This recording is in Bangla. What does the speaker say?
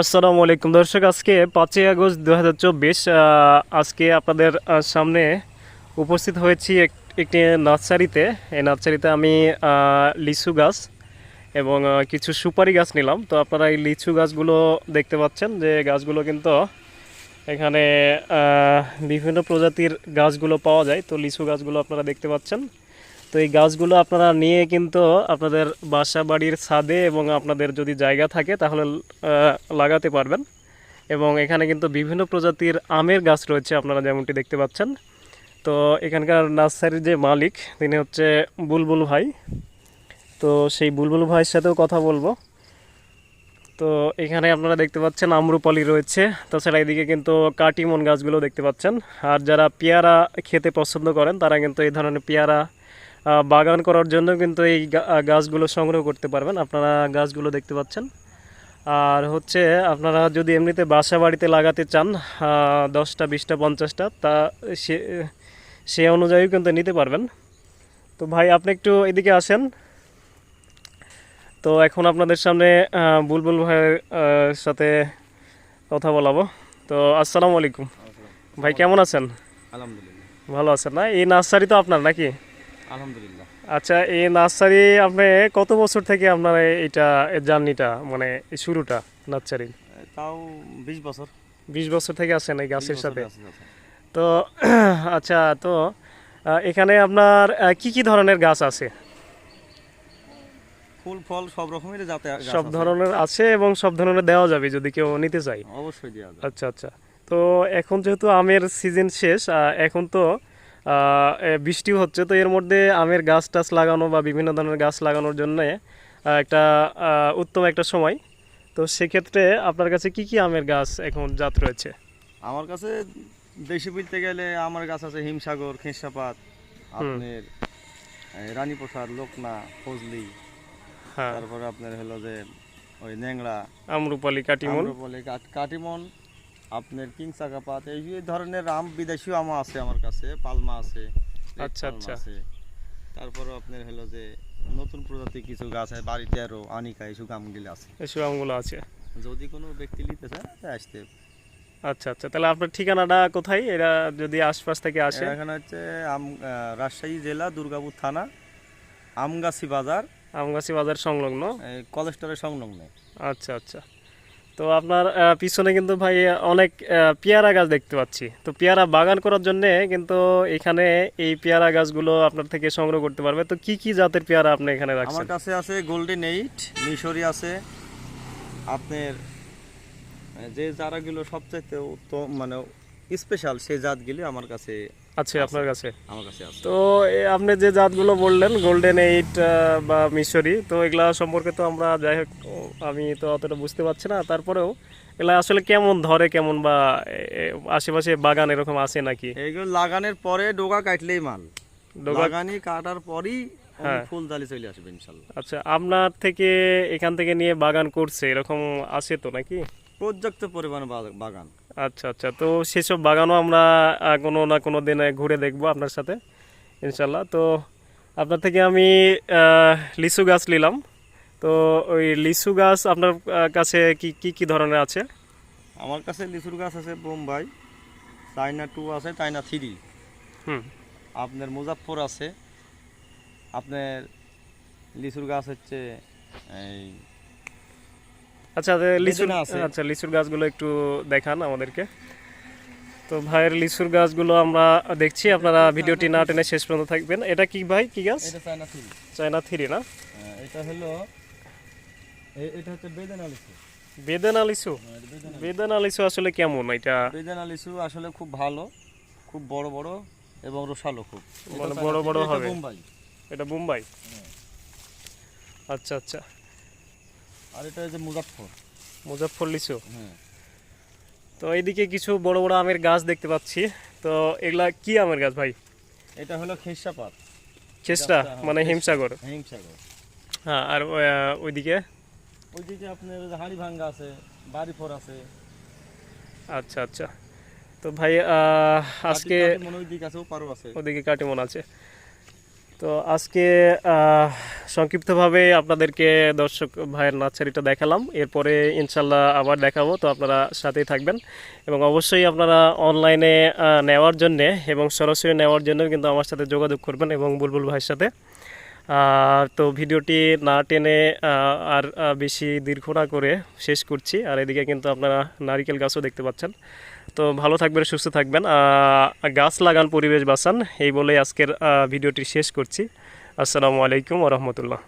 আসসালামু আলাইকুম। দর্শক, আজকে পাঁচই আগস্ট দু হাজার চব্বিশ আজকে আপনাদের সামনে উপস্থিত হয়েছি এক- একটি নার্সারিতে। এই নার্সারিতে আমি লিচু গাছ এবং কিছু সুপারি গাছ নিলাম। তো আপনারা এই লিচু গাছগুলো দেখতে পাচ্ছেন যে গাছগুলো কিন্তু এখানে বিভিন্ন প্রজাতির গাছগুলো পাওয়া যায়। তো লিচু গাছগুলো আপনারা দেখতে পাচ্ছেন। তো এই গাছগুলো আপনারা নিয়ে কিন্তু আপনাদের বাসা বাড়ির ছাদে এবং আপনাদের যদি জায়গা থাকে তাহলে লাগাতে পারবেন। এবং এখানে কিন্তু বিভিন্ন প্রজাতির আমের গাছ রয়েছে আপনারা যেমনটি দেখতে পাচ্ছেন। তো এখানকার নার্সারির যে মালিক, তিনি হচ্ছে বুলবুল ভাই। তো সেই বুলবুল ভাইয়ের সাথেও কথা বলব। তো এখানে আপনারা দেখতে পাচ্ছেন আম্রপালি রয়েছে। তাছাড়া এদিকে কিন্তু কাটিমন গাছগুলো দেখতে পাচ্ছেন। আর যারা পেয়ারা খেতে পছন্দ করেন, তারা কিন্তু এই ধরনের পেয়ারা বাগান করার জন্য কিন্তু এই গাছগুলো সংগ্রহ করতে পারবেন। আপনারা গাছগুলো দেখতে পাচ্ছেন। আর হচ্ছে আপনারা যদি এমনিতে বাসা বাড়িতে লাগাতে চান দশটা বিশটা পঞ্চাশটা তা সে সে অনুযায়ী কিন্তু নিতে পারবেন। তো ভাই আপনি একটু এদিকে আসেন। তো এখন আপনাদের সামনে বুলবুল ভাইয়ের সাথে কথা বলাবো। তো আসসালামু আলাইকুম। ভাই কেমন আছেন? আলহামদুলিল্লাহ। ভালো আছেন না? এই নার্সারি তো আপনার নাকি? আলহামদুলিল্লাহ। আচ্ছা এই নার্সারি আপনি কত বছর থেকে আপনার এটা জার্নিটা মানে শুরুটা নার্সারি? তাও বিশ বছর। বিশ বছর থেকে আছেন এই গাছের সাথে। তো আচ্ছা তো এখানে আপনার কি কি ধরনের গাছ আছে? ফুল ফল সব রকমের যাতে সব ধরনের আছে এবং সব ধরনের দেওয়া যাবে যদি কেউ নিতে চায়। অবশ্যই দেওয়া আচ্ছা আচ্ছা। তো এখন যেহেতু আমের সিজন শেষ এখন তো বৃষ্টিও হচ্ছে। তো এর মধ্যে আমের গাছ টাছ লাগানো বা বিভিন্ন ধরনের গাছ লাগানোর জন্য একটা উত্তম একটা সময়। তো সেক্ষেত্রে আপনার কাছে কি কি আমের গাছ এখন জাত রয়েছে? আমার কাছে দেশি বলতে গেলে আমার গাছ আছে হিমসাগর খেসাপাত আপনার এ, রানী প্রসাদ লোকনা ফজলি হ্যাঁ। তারপরে আপনার হলো যে ওই ন্যাংরা আমরুপালি কাটিমন। বলে কাটিমন আপনার কিংসাকা পাত এই ধরনের আম বিদেশিও আমা আছে আমার কাছে পালমা আছে আচ্ছা, আচ্ছা। আছে। তারপরে আপনার হলো যে নতুন প্রজাতি কিছু গাছ আছে বাড়িতে আরও আনিকা এইসব আমগুলো আছে। এসব আমগুলো আছে। যদি কোনো ব্যক্তি নিতে চায় আসতে। আচ্ছা আচ্ছা তাহলে আপনার ঠিকানাটা কোথায়? এরা যদি আশপাশ থেকে আসে। এখানে হচ্ছে আম রাজশাহী জেলা দুর্গাপুর থানা আমগাছি বাজার। আমগাছি বাজার সংলগ্ন। কলেস্টরের সংলগ্ন। আচ্ছা আচ্ছা। তো আপনার পিছনে কিন্তু ভাই অনেক পেয়ারা গাছ দেখতে পাচ্ছি। তো পেয়ারা বাগান করার জন্য কিন্তু এখানে এই পেয়ারা গাছগুলো আপনার থেকে সংগ্রহ করতে পারবে। তো কি কি জাতের পেয়ারা আপনি এখানে রাখছেন? আমার কাছে আছে গোল্ডেন এইট মিশরি আছে। আপনার যে চারাগুলো সবচাইতে উত্তম মানে স্পেশাল সেই জাতগুলি আমার কাছে আছে আপনার কাছে? আমার কাছে আছে। তো আপনি যে জাতগুলো বললেন গোল্ডেন এইট বা মিশরি তো এগুলা সম্পর্কে তো আমরা যাই হোক আমি তো অতটা বুঝতে পারছি না। তারপরেও এগুলা আসলে কেমন ধরে কেমন বা আশেপাশে বাগান এরকম আছে নাকি? এইগুলো লাগানোর পরে ডোগা কাটলেই মাল। লাগানি কাটার পরই হ্যাঁ। ফুল দালি চলে আসবে ইনশাল্লাহ। আচ্ছা আপনার থেকে এখান থেকে নিয়ে বাগান করছে এরকম আছে তো নাকি? পর্যাপ্ত পরিমাণে বাগান। আচ্ছা আচ্ছা। তো সেসব বাগানও আমরা কোনো না কোনো দিনে ঘুরে দেখব আপনার সাথে ইনশাল্লাহ তো আপনার থেকে আমি লিচু গাছ নিলাম। তো ওই লিচু গাছ আপনার কাছে কি কি কি ধরনের আছে? আমার কাছে লিচুর গাছ আছে বোম্বাই চাইনা টু আছে চাইনা থ্রি। হুম। আপনার মুজাফর আছে আপনার লিচুর গাছ হচ্ছে এই আচ্ছা তো লিচুর আচ্ছা লিচুর গাছগুলো একটু দেখান আমাদেরকে। তো ভাইয়ের লিচুর গাছগুলো আমরা দেখছি আপনারা ভিডিওটি না টেনে শেষ পর্যন্ত থাকবেন। এটা কি ভাই কি গাছ? এটা চাইনা থ্রি। চায়না থ্রি না? এটা হলো এটা হচ্ছে বেদানা লিচু। বেদানা লিচু? হ্যাঁ, বেদানা লিচু। আসলে কেমন এটা? বেদানা লিচু আসলে খুব ভালো খুব বড় বড় এবং রসালো খুব। মানে বড় বড় হবে। এটা মুম্বাই হ্যাঁ। আচ্ছা আচ্ছা। আর এটা হচ্ছে মুজাফর মুজাফর লিচু। হ্যাঁ। তো এইদিকে কিছু বড় বড় আমের গাছ দেখতে পাচ্ছি। তো এগুলা কি আমের গাছ ভাই? এটা হলো খেসাপাত খেসটা মানে হ্যাঁ, হিমসাগর। হিমসাগর। হ্যাঁ আর ওইদিকে? ওইদিকে আপনার হাঁড়ি ভাঙ্গা আছে বাড়ি ফোর আছে। আচ্ছা আচ্ছা। তো ভাই আজকে মনে ওই দিকে আছে ওপারও আছে। ওদিকে কাটিমন আছে। তো আজকে সংক্ষিপ্তভাবে আপনাদেরকে দর্শক ভাইয়ের নার্সারিটা দেখালাম। এরপরে ইনশাল্লাহ আবার দেখাবো, তো আপনারা সাথেই থাকবেন। এবং অবশ্যই আপনারা অনলাইনে নেওয়ার জন্যে এবং সরাসরি নেওয়ার জন্য কিন্তু আমার সাথে যোগাযোগ করবেন এবং বুলবুল ভাইয়ের সাথে। তো ভিডিওটি না টেনে আর বেশি দীর্ঘ না করে শেষ করছি। আর এদিকে কিন্তু আপনারা নারিকেল গাছও দেখতে পাচ্ছেন। তো ভালো থাকবেন, সুস্থ থাকবেন। গাছ লাগান, পরিবেশ বাঁচান, এই বলে আজকের ভিডিওটি শেষ করছি। আসসালামু আলাইকুম ওরহমতুল্লাহ